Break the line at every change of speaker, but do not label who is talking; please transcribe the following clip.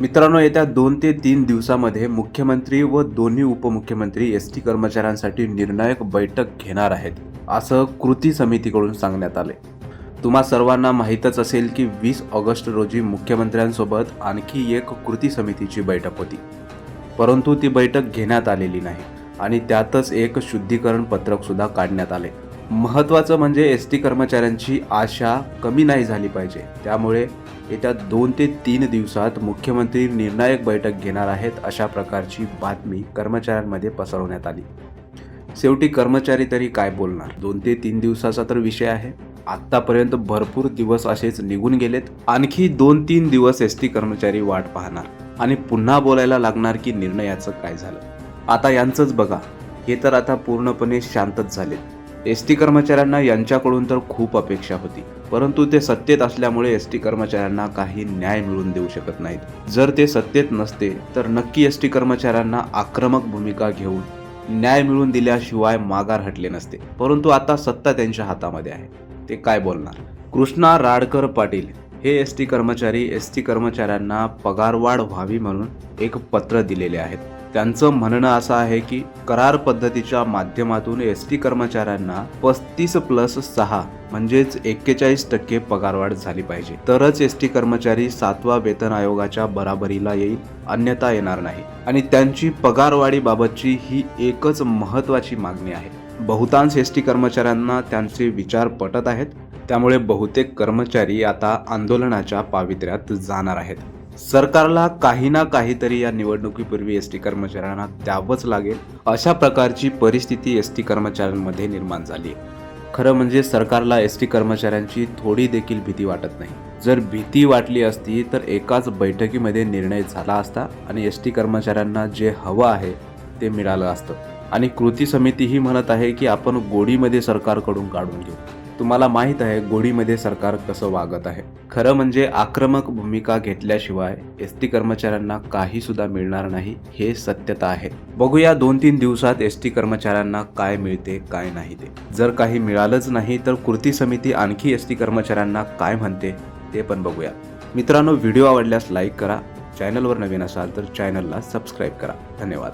मित्रांनो येत्या दोन ते तीन दिवसामध्ये मुख्यमंत्री व दोन्ही उपमुख्यमंत्री एस टी कर्मचाऱ्यांसाठी निर्णायक बैठक घेणार आहेत असं कृती समितीकडून सांगण्यात आले. तुम्हा सर्वांना माहीतच असेल की वीस ऑगस्ट रोजी मुख्यमंत्र्यांसोबत आणखी एक कृती समितीची बैठक होती. परंतु ती बैठक घेण्यात आलेली नाही आणि त्यातच एक शुद्धीकरण पत्रक सुद्धा काढण्यात आले. महत्त्वाचं म्हणजे एस टी कर्मचाऱ्यांची आशा कमी नाही झाली पाहिजे. त्यामुळे येत्या दोन ते तीन दिवसात मुख्यमंत्री निर्णायक बैठक घेणार आहेत अशा प्रकारची बातमी कर्मचाऱ्यांमध्ये पसरवण्यात आली. शेवटी कर्मचारी तरी काय बोलणार? दोन ते तीन दिवसाचा तर विषय आहे. आत्तापर्यंत भरपूर दिवस असेच निघून गेलेत. आणखी दोन तीन दिवस एस टी कर्मचारी वाट पाहणार. आणि पुन्हा बोलायला लागणार की निर्णयाचं काय झालं? आता यांचंच बघा. हे तर आता पूर्णपणे शांतच झाले एस टी कर्मचाऱ्यांना यांच्याकडून तर खूप अपेक्षा होती परंतु ते सत्तेत असल्यामुळे एस टी कर्मचाऱ्यांना काही न्याय मिळवून देऊ शकत नाहीत. जर ते सत्तेत नसते तर नक्की एस टी कर्मचाऱ्यांना आक्रमक भूमिका घेऊन न्याय मिळवून दिल्याशिवाय माघार हटले नसते. परंतु आता सत्ता त्यांच्या हातामध्ये आहे. ते काय बोलणार? कृष्णा राडकर पाटील हे एस टी कर्मचारी एस टी कर्मचाऱ्यांना पगारवाढ व्हावी म्हणून एक पत्र दिलेले आहेत. त्यांचं म्हणणं असं आहे की करार पद्धतीच्या माध्यमातून एस टी कर्मचाऱ्यांना पस्तीस प्लस सहा म्हणजेच एक्केचाळीस टक्के पगारवाढ झाली पाहिजे. तरच एस टी कर्मचारी सातवा वेतन आयोगाच्या बराबरीला येईल अन्यथा येणार नाही. आणि त्यांची पगारवाढीबाबतची ही एकच महत्वाची मागणी आहे. बहुतांश एस टी कर्मचाऱ्यांना त्यांचे विचार पटत आहेत. त्यामुळे बहुतेक कर्मचारी आता आंदोलनाच्या पावित्र्यात जाणार आहेत. सरकारला काही ना काहीतरी या निवडणुकीपूर्वी एस टी कर्मचाऱ्यांना द्यावंच लागेल. अशा प्रकारची परिस्थिती एस टी कर्मचाऱ्यांमध्ये निर्माण झाली. आहे खरं म्हणजे सरकारला एस टी कर्मचाऱ्यांची थोडी देखील भीती वाटत नाही. जर भीती वाटली असती तर एकाच बैठकीमध्ये निर्णय झाला असता आणि एस टी कर्मचाऱ्यांना जे हवं आहे ते मिळालं असतं. आणि कृती समिती ही म्हणत आहे की आपण गोडीमध्ये सरकारकडून काढून घेऊ. तुम्हाला माहीत आहे गोडीमध्ये सरकार कसं वागत आहे. खरं म्हणजे आक्रमक भूमिका घेतल्याशिवाय एस टी कर्मचाऱ्यांना काही सुद्धा मिळणार नाही हे सत्यता आहे. बघूया दोन तीन दिवसात एस टी कर्मचाऱ्यांना काय मिळते काय नाही ते. जर काही मिळालंच नाही तर कृती समिती आणखी एस टी कर्मचाऱ्यांना काय म्हणते ते पण बघूया. मित्रांनो व्हिडिओ आवडल्यास लाईक करा. चॅनलवर नवीन असाल तर चॅनलला सबस्क्राईब करा. धन्यवाद.